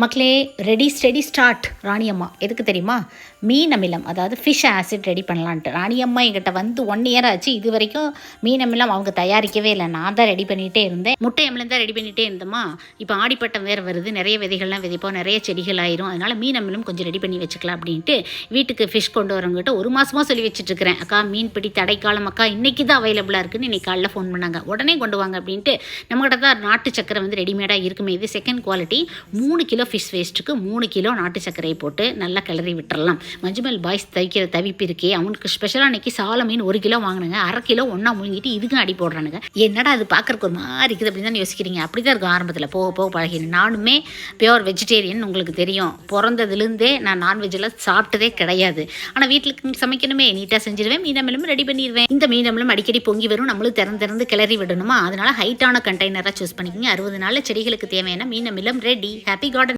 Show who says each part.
Speaker 1: மக்களே ready steady start ராணியம்மா எதுக்கு தெரியுமா? மீன் அமிலம் அதாவது ஃபிஷ் ஆசிட் ரெடி பண்ணலான்ட்டு. ராணியம்மா என்கிட்ட வந்து ஒன் இயர் ஆச்சு. இது வரைக்கும் மீன் அமிலம் அவங்க தயாரிக்கவே இல்லை. நான் தான் ரெடி பண்ணிகிட்டே இருந்தேன். முட்டை அமிலம் தான் ரெடி பண்ணிகிட்டே இருந்தோமா இப்போ ஆடிப்பட்டம் வேறு வருது. நிறைய விதைகள்லாம் விதைப்போம். நிறைய செடிகள் ஆயிரும். அதனால் மீன் அமிலம் கொஞ்சம் ரெடி பண்ணி வச்சுக்கலாம் அப்படின்ட்டு வீட்டுக்கு ஃபிஷ் கொண்டு வரவங்ககிட்ட ஒரு மாதமாக சொல்லி வச்சுட்ருக்கிறேன் அக்கா மீன் பிடி தடைக்காலம் அக்கா இன்றைக்கி தான் அவைலபிளாக இருக்குன்னு இன்றைக்கி காலைல ஃபோன் பண்ணாங்க. உடனே கொண்டு வாங்க அப்படின்ட்டு நம்மகிட்ட தான் நாட்டு சக்கரை வந்து ரெடிமேடாக இருக்குமே. இது செகண்ட் குவாலிட்டி மூணு கிலோ ஃபிஷ் வேஸ்ட்டுக்கு மூணு கிலோ நாட்டு சர்க்கரையை போட்டு நல்லா கிளறி விட்டுறலாம். மஞ்சுமல் பாய்ஸ் தைக்கிற தவிப்பு இருக்கே அவனுக்கு ஸ்பெஷலாக அன்றைக்கி சால மீன் ஒரு கிலோ வாங்கினுங்க. அரை கிலோ ஒன்றா முழுங்கிட்டு இதுக்கும் அடி போடுறானுங்க. என்னடா அது பார்க்குறக்கு ஒரு மாதிரி இருக்குது அப்படின்னு தான் யோசிக்கிறீங்க? அப்படி தான் இருக்கும் ஆரம்பத்தில். போக போக பழகினேன். நானுமே பியோர் வெஜிடேரியன் உங்களுக்கு தெரியும். பிறந்ததுலேருந்தே நான் நான்வெஜ்ஜில் சாப்பிட்டதே கிடையாது. ஆனால் வீட்டுக்கு சமைக்கணுமே நீட்டாக செஞ்சிருவேன். மீனமிலும் ரெடி பண்ணிடுவேன் இந்த மீனமிலும் அடிக்கடி பொங்கி வரும். நம்மளும் திறந்து திறந்து கிளறி விடணுமா? அதனால ஹைட்டான கண்டெய்னராக சூஸ் பண்ணிக்கோங்க. அறுபது நாளில் செடிகளுக்கு தேவையான மீனமிலம் ரெடி ஹாப்பி கார்டன்